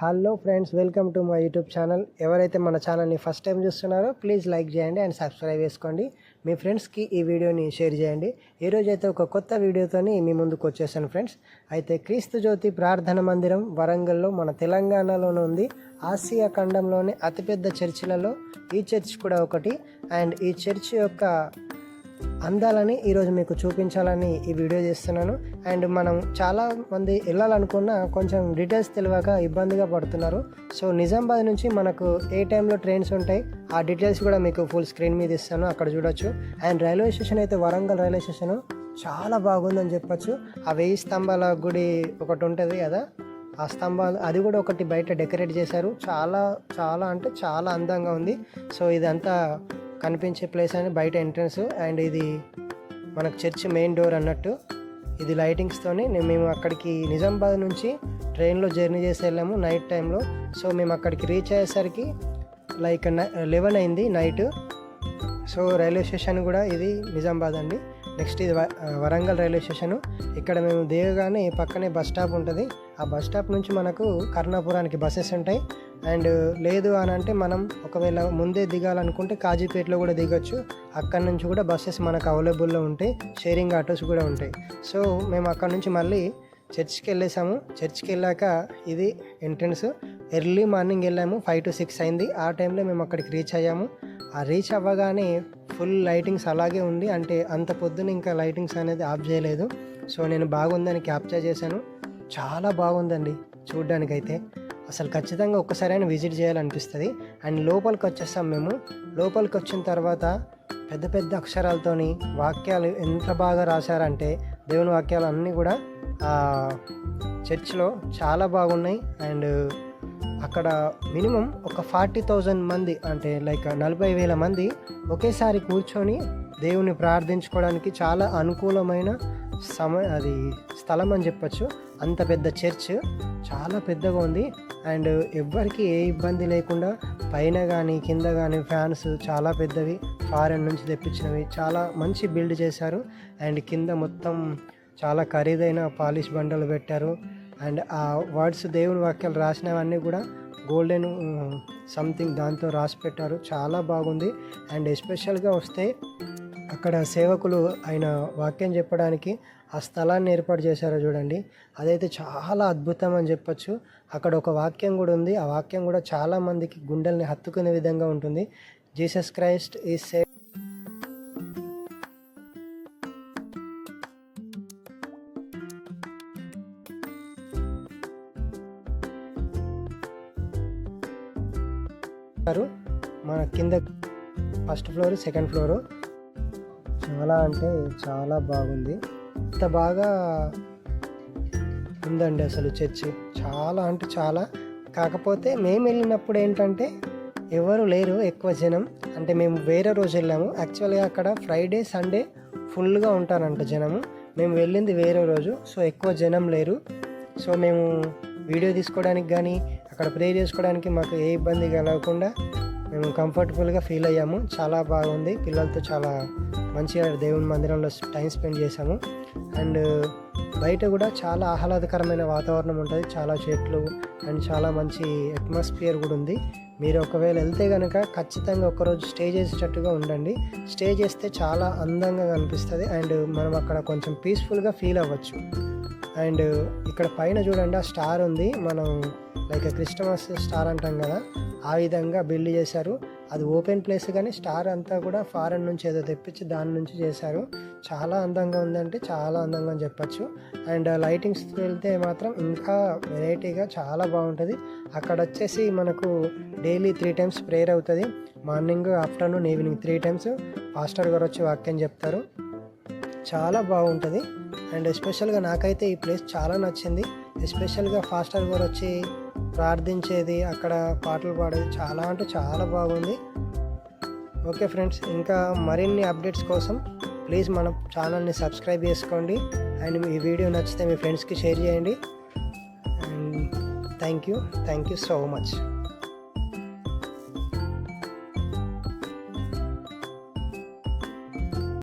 Hello friends welcome to my YouTube channel ఎవరైతే మన ఛానల్ని ఫస్ట్ టైం చూస్తున్నారో ప్లీజ్ లైక్ చేయండి అండ్ సబ్స్క్రైబ్ చేసుకోండి. మీ ఫ్రెండ్స్కి ఈ వీడియోని షేర్ చేయండి. ఈరోజైతే ఒక కొత్త వీడియోతోని మీ ముందుకు వచ్చేసాను ఫ్రెండ్స్ అయితే క్రీస్తు జ్యోతి ప్రార్థన మందిరం వరంగల్లో మన తెలంగాణలోనే ఉంది. ఆసియా ఖండంలోని అతిపెద్ద చర్చిలలో ఈ చర్చ్ కూడా ఒకటి. అండ్ ఈ చర్చ్ యొక్క అందాలని ఈరోజు మీకు చూపించాలని ఈ వీడియో చేస్తున్నాను. అండ్ మనం చాలా మంది వెళ్ళాలనుకున్నా కొంచెం డీటెయిల్స్ తెలియక ఇబ్బందిగా పడుతున్నారు. సో నిజామాబాద్ నుంచి మనకు ఏ టైంలో ట్రైన్స్ ఉంటాయి ఆ డీటెయిల్స్ కూడా మీకు ఫుల్ స్క్రీన్ మీద ఇస్తాను. అక్కడ చూడొచ్చు. అండ్ రైల్వే స్టేషన్ అయితే వరంగల్ రైల్వే స్టేషన్ చాలా బాగుందని చెప్పొచ్చు. ఆ వెయ్యి స్తంభాల గుడి ఒకటి ఉంటుంది కదా ఆ స్తంభాలు అది కూడా ఒకటి బయట డెకరేట్ చేశారు. చాలా చాలా అంటే చాలా అందంగా ఉంది. సో ఇదంతా కనిపించే ప్లేస్ అని బయట ఎంట్రన్స్ అండ్ ఇది మనకు చర్చ్ మెయిన్ డోర్ అన్నట్టు. ఇది లైటింగ్స్తోని మేము అక్కడికి నిజామాబాద్ నుంచి ట్రైన్లో జర్నీ చేసి వెళ్ళాము నైట్ టైంలో సో మేము అక్కడికి రీచ్ అయ్యేసరికి లైక్ లెవెన్ అయింది నైట్ సో రైల్వే స్టేషన్ కూడా ఇది నిజామాబాద్ అండి. నెక్స్ట్ ఇది వరంగల్ రైల్వే స్టేషను. ఇక్కడ మేము దిగగానే పక్కనే బస్ స్టాప్ ఉంటుంది. ఆ బస్ స్టాప్ నుంచి మనకు కర్ణాపురానికి బస్సెస్ ఉంటాయి. అండ్ లేదు అని అంటే మనం ఒకవేళ ముందే దిగాలనుకుంటే కాజీపేటలో కూడా దిగొచ్చు. అక్కడ నుంచి కూడా బస్సెస్ మనకు అవైలబుల్లో ఉంటాయి. షేరింగ్ ఆటోస్ కూడా ఉంటాయి. సో మేము అక్కడ నుంచి మళ్ళీ చర్చ్కి వెళ్ళేసాము. చర్చ్కి వెళ్ళాక ఇది ఎంట్రన్స్. ఎర్లీ మార్నింగ్ వెళ్ళాము. ఫైవ్ టు సిక్స్ అయింది. ఆ టైంలో మేము అక్కడికి రీచ్ అయ్యాము. ఆ రీచ్ అవ్వగానే ఫుల్ లైటింగ్స్ అలాగే ఉంది. అంటే అంత పొద్దున ఇంకా లైటింగ్స్ అనేది ఆఫ్ చేయలేదు. సో నేను బాగుందని క్యాప్చర్ చేశాను. చాలా బాగుందండి చూడ్డానికైతే. అసలు ఖచ్చితంగా ఒక్కసారైనా విజిట్ చేయాలనిపిస్తుంది. అండ్ లోపలికి వచ్చేస్తాం మేము. లోపలికి వచ్చిన తర్వాత పెద్ద పెద్ద అక్షరాలతోని వాక్యాలు ఎంత బాగా రాశారంటే దేవుని వాక్యాలు అన్నీ కూడా ఆ చర్చ్లో చాలా బాగున్నాయి. అండ్ అక్కడ మినిమం ఒక ఫార్టీ థౌజండ్ మంది అంటే లైక్ నలభై వేల మంది ఒకేసారి కూర్చొని దేవుని ప్రార్థించుకోవడానికి చాలా అనుకూలమైన సమ అది స్థలం అని చెప్పచ్చు. అంత పెద్ద చర్చ్ చాలా పెద్దగా ఉంది. అండ్ ఎవ్వరికి ఏ ఇబ్బంది లేకుండా పైన కానీ కింద కానీ ఫ్యాన్స్ చాలా పెద్దవి ఫారెన్ నుంచి తెప్పించినవి చాలా మంచి బిల్డ్ చేశారు. అండ్ కింద మొత్తం చాలా ఖరీదైన పాలిష్ బండలు పెట్టారు. అండ్ ఆ వర్డ్స్ దేవుని వాక్యాలు రాసినవన్నీ కూడా గోల్డెన్ సంథింగ్ దాంతో రాసి పెట్టారు. చాలా బాగుంది. అండ్ ఎస్పెషల్గా వస్తే అక్కడ సేవకులు ఆయన వాక్యం చెప్పడానికి ఆ స్థలాన్ని ఏర్పాటు చేశారో చూడండి. అదైతే చాలా అద్భుతం అని చెప్పొచ్చు. అక్కడ ఒక వాక్యం కూడా ఉంది. ఆ వాక్యం కూడా చాలా మందికి గుండెల్ని హత్తుకునే విధంగా ఉంటుంది. జీసస్ క్రైస్ట్ ఈ సే మన కింద ఫస్ట్ ఫ్లోర్ సెకండ్ ఫ్లోరు చాలా అంటే చాలా బాగుంది. ఇంత బాగా ఉందండి అసలు చర్చి. చాలా అంటే చాలా. కాకపోతే మేము వెళ్ళినప్పుడు ఏంటంటే ఎవరు లేరు ఎక్కువ జనం. అంటే మేము వేరే రోజు వెళ్ళాము. యాక్చువల్గా అక్కడ ఫ్రైడే సండే ఫుల్గా ఉంటారంట జనము. మేము వెళ్ళింది వేరే రోజు. సో ఎక్కువ జనం లేరు. సో మేము వీడియో తీసుకోవడానికి కానీ అక్కడ ప్రే చేసుకోవడానికి మాకు ఏ ఇబ్బంది కలగకుండా మేము కంఫర్టబుల్గా ఫీల్ అయ్యాము. చాలా బాగుంది. పిల్లలతో చాలా మంచిగా దేవుని మందిరంలో టైం స్పెండ్ చేసాము అండ్ బయట కూడా చాలా ఆహ్లాదకరమైన వాతావరణం ఉంటుంది. చాలా చెట్లు అండ్ చాలా మంచి అట్మాస్ఫియర్ కూడా ఉంది. మీరు ఒకవేళ వెళ్తే కనుక ఖచ్చితంగా ఒకరోజు స్టే చేసేటట్టుగా ఉండండి. స్టే చేస్తే చాలా అందంగా కనిపిస్తుంది. అండ్ మనం అక్కడ కొంచెం పీస్ఫుల్గా ఫీల్ అవ్వచ్చు. అండ్ ఇక్కడ పైన చూడండి ఆ స్టార్ ఉంది. మనం లైక్ క్రిస్టమస్ స్టార్ అంటాం కదా ఆ విధంగా బిల్డ్ చేశారు. అది ఓపెన్ ప్లేస్ కానీ స్టార్ అంతా కూడా ఫారెన్ నుంచి ఏదో తెప్పించి దాని నుంచి చేశారు. చాలా అందంగా ఉందంటే చాలా అందంగా అని చెప్పచ్చు. అండ్ లైటింగ్స్ వెళ్తే మాత్రం ఇంకా వెరైటీగా చాలా బాగుంటుంది. అక్కడ వచ్చేసి మనకు డైలీ త్రీ టైమ్స్ ప్రేయర్ అవుతుంది. Morning afternoon evening three times. Pastor గారు వచ్చి వాక్యం చెప్తారు. చాలా బాగుంటుంది. అండ్ ఎస్పెషల్గా నాకైతే ఈ ప్లేస్ చాలా నచ్చింది. ఎస్పెషల్గా ఫాస్టర్ గారు వచ్చి ప్రార్థించేది అక్కడ పాటలు పాడేది చాలా అంటే చాలా బాగుంది. ఓకే ఫ్రెండ్స్ ఇంకా మరిన్ని అప్డేట్స్ కోసం ప్లీజ్ మన ఛానల్ని సబ్స్క్రైబ్ చేసుకోండి. అండ్ ఈ వీడియో నచ్చితే మీ ఫ్రెండ్స్కి షేర్ చేయండి. And thank you thank you so much.